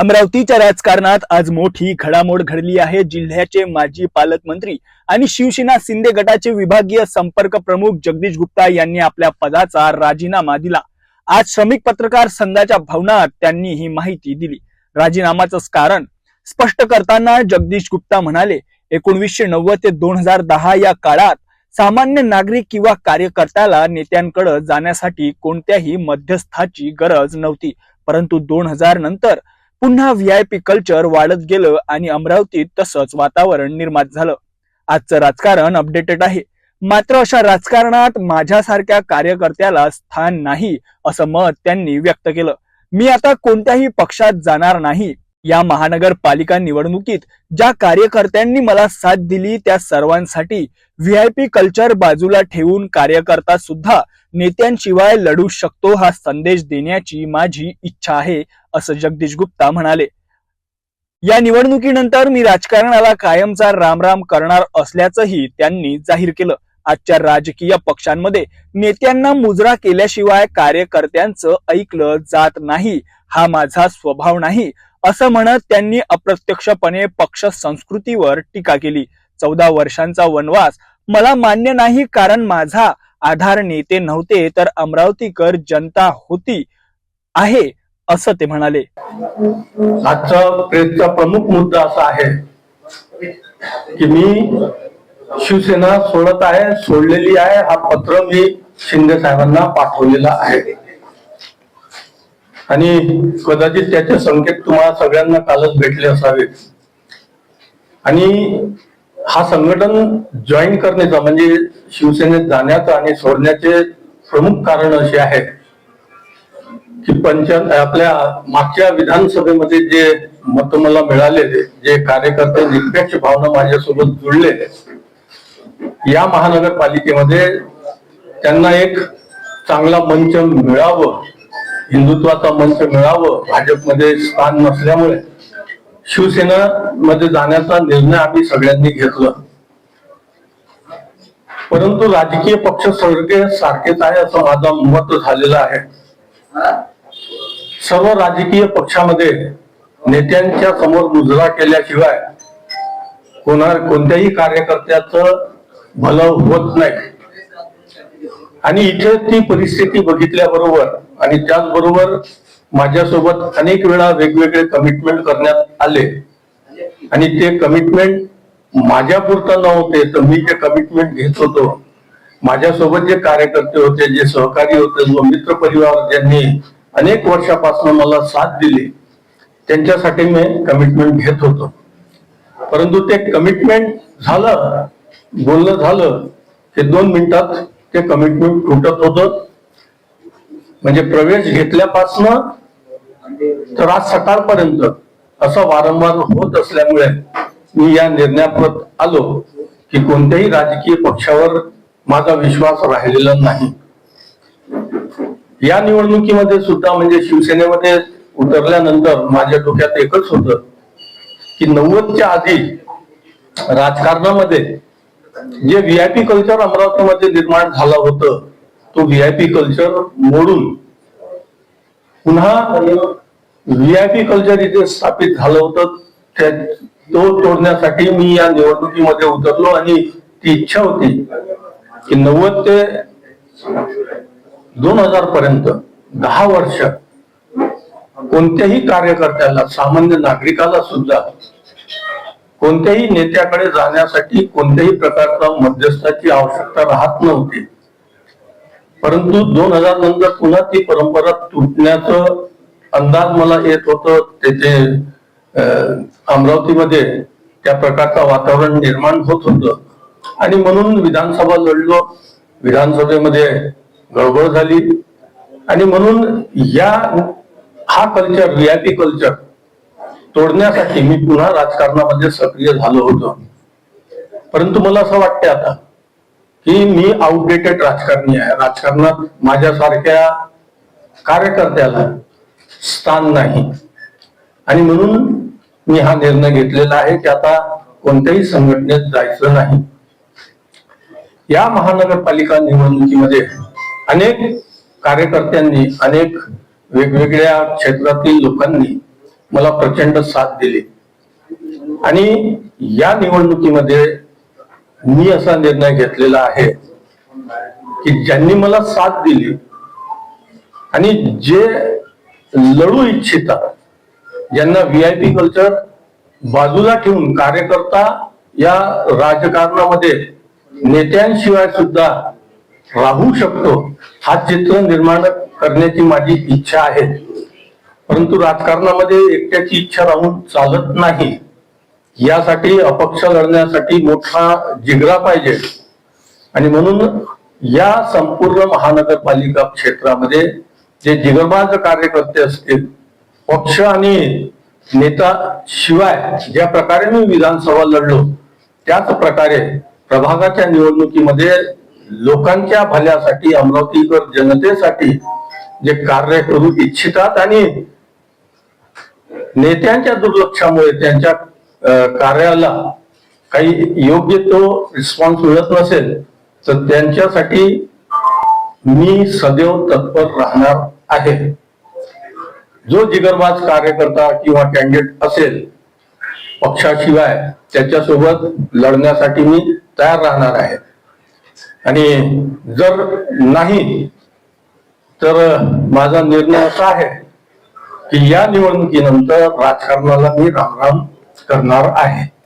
अमरावतीच्या राजकारणात आज मोठी घडामोड घडली आहे. जिल्ह्याचे माजी पालकमंत्री आणि शिवसेना शिंदे गटाचे विभागीय संपर्क प्रमुख जगदीश गुप्ता यांनी आपल्या पदाचा राजीनामा दिला. आज श्रमिक पत्रकार संघाच्या भवनात त्यांनी ही माहिती दिली. राजीनामाचं कारण? स्पष्ट करताना जगदीश गुप्ता म्हणाले एकोणवीसशे नव्वद ते दोन हजार दहा या काळात सामान्य नागरिक किंवा कार्यकर्त्याला नेत्यांकडे जाण्यासाठी कोणत्याही मध्यस्थाची गरज नव्हती. परंतु दोन हजार नंतर पुन्हा व्हीआयपी कल्चर वाढत गेलं आणि अमरावतीत तसंच वातावरण निर्माण झालं. आजचं राजकारण अपडेटेड आहे. मात्र अशा राजकारणात माझ्यासारख्या कार्यकर्त्याला स्थान नाही असं मत त्यांनी व्यक्त केलं. मी आता कोणत्याही पक्षात जाणार नाही. या महानगरपालिका निवडणुकीत ज्या कार्यकर्त्यांनी मला साथ दिली त्या सर्वांसाठी व्हीआयपी कल्चर बाजूला ठेवून कार्यकर्ता सुद्धा नेत्यांशिवाय लढू शकतो हा संदेश देण्याची माझी इच्छा आहे असं जगदीश गुप्ता म्हणाले. या निवडणुकीनंतर मी राजकारणाला कायमचा रामराम करणार असल्याचंही त्यांनी जाहीर केलं. आजच्या राजकीय पक्षांमध्ये नेत्यांना मुजरा केल्याशिवाय कार्यकर्त्यांचं ऐकलं जात नाही. हा माझा स्वभाव नाही असं म्हणत त्यांनी अप्रत्यक्षपणे पक्ष संस्कृतीवर टीका केली. चौदा वर्षांचा वनवास मला मान्य नाही कारण माझा आधार नेते नव्हते तर अमरावतीकर जनता होती आहे असं ते म्हणाले. आजचा प्रेसचा प्रमुख मुद्दा असा आहे की मी शिवसेना सोडत आहे सोडलेली आहे हा पत्र मी शिंदे साहेबांना पाठवलेला आहे. आणि कदाचित त्याचे संकेत तुम्हाला सगळ्यांना कालच भेटले असावे. आणि हा संघटन जॉईन करण्याचा म्हणजे शिवसेनेत जाण्याचं आणि सोडण्याचे प्रमुख कारण असे आहे की पंच आपल्या मागच्या विधानसभेमध्ये जे मत मला मिळालेले जे कार्यकर्ते निरपेक्ष भावना माझ्यासोबत जुळलेले या महानगरपालिकेमध्ये त्यांना एक चांगला मंच मिळावं हिंदुत्वाचा मंच मिळावं भाजपमध्ये स्थान नसल्यामुळे शिवसेना मध्ये जाण्याचा निर्णय आम्ही सगळ्यांनी घेतला. परंतु राजकीय पक्ष सगळे सारखेच आहे असं माझं मत झालेलं आहे. सर्व राजकीय पक्षामध्ये नेत्यांच्या समोर मुजरा केल्याशिवाय कोणा कोणत्याही कार्यकर्त्याचं भलं होत नाही. आणि इथे ती परिस्थिती बघितल्याबरोबर आणि त्याचबरोबर माझ्यासोबत अनेक वेळा वेगवेगळे कमिटमेंट करण्यात आले. आणि ते कमिटमेंट माझ्या पुरता नव्हते तर मी जे कमिटमेंट घेत होतो. माझ्यासोबत जे कार्यकर्ते होते जे सहकारी होते व मित्र परिवार ज्यांनी अनेक वर्षापासून मला साथ दिली त्यांच्यासाठी मी कमिटमेंट घेत होतो. परंतु ते कमिटमेंट झालं बोलणं झालं की दोन मिनिटात ते कमिटमेंट तुटत होत. म्हणजे प्रवेश घेतल्यापासनं तर आज सकाळपर्यंत असं वारंवार होत असल्यामुळे मी या निर्णयाप्रत आलो की कोणत्याही राजकीय पक्षावर माझा विश्वास राहिलेला नाही. या निवडणुकीमध्ये सुद्धा म्हणजे शिवसेनेमध्ये उतरल्यानंतर माझ्या डोक्यात एकच होत की नव्वदच्या आधी राजकारणामध्ये जे व्हीआयपी कल्चर अमरावतीमध्ये निर्माण झालं होतं तो व्हीआयपी कल्चर मोडून पुन्हा व्हीआयपी कल्चर इथे स्थापित झालं होतं. त्या- तो तोडण्यासाठी मी या निवडणुकीमध्ये उतरलो आणि ती इच्छा होती की नव्वद ते दोन हजार पर्यंत दहा वर्ष कोणत्याही कार्यकर्त्याला सामान्य नागरिकाला सुद्धा कोणत्याही नेत्याकडे जाण्यासाठी कोणत्याही प्रकारचा मध्यस्थाची आवश्यकता राहत नव्हती. परंतु दोन हजार नंतर पुन्हा ती परंपरा तुटण्याचं अंदाज मला येत होतं. त्याचे अमरावतीमध्ये त्या प्रकारचं वातावरण निर्माण होत होतं. आणि म्हणून विधानसभा लढलो. विधानसभेमध्ये गडबड झाली. आणि म्हणून या हा कल्चर व्हीआयपी कल्चर तोडण्यासाठी मी पुन्हा राजकारणामध्ये सक्रिय झालो होतो. परंतु मला असं वाटते आता की मी आउटडेटेड राजकारणी आहे. राजकारणात माझ्यासारख्या कार्यकर्त्याला स्थान नाही. आणि म्हणून मी हा निर्णय घेतलेला आहे की आता कोणत्याही संघटनेत जायचं नाही. या महानगरपालिका निवडणुकीमध्ये अनेक कार्यकर्त्यांनी अनेक वेगवेगळ्या क्षेत्रातील लोकांनी मला प्रचंड साथ दिली. आणि या निवडणुकीमध्ये मी असा निर्णय घेतलेला आहे की ज्यांनी मला साथ दिली आणि जे लढू इच्छितात ज्यांना व्ही आय पी कल्चर बाजूला ठेवून कार्यकर्ता या राजकारणामध्ये नेत्यांशिवाय सुद्धा राहू शकतो हा चित्र निर्माण करण्याची माझी इच्छा आहे. परंतु राजकारणामध्ये एकट्याची इच्छा राहून चालत नाही. यासाठी अपक्ष लढण्यासाठी मोठा जिगरा पाहिजे. आणि म्हणून या संपूर्ण महानगरपालिका क्षेत्रामध्ये जे जिगरबाज कार्यकर्ते असतील पक्ष आणि नेता शिवाय ज्या प्रकारे मी विधानसभा लढलो त्याच प्रकारे प्रभागाच्या निवडणुकीमध्ये लोकांच्या भल्यासाठी अमरावतीकर जनतेसाठी जे कार्य करू इच्छितात आणि नेत्यांच्या दुर्लक्षामुळे त्यांच्या कार्याला काही योग्य तो रिस्पॉन्स मिळत नसेल तर त्यांच्यासाठी मी सदैव तत्पर राहणार आहे. जो जिगरबाज कार्यकर्ता किंवा कॅन्डिडेट असेल पक्षाशिवाय त्याच्यासोबत लढण्यासाठी मी तयार राहणार आहे. आणि जर नाही तर माझा निर्णय असा आहे की या निवडणुकीनंतर राजकारणाला मी रामराम करणार आहे.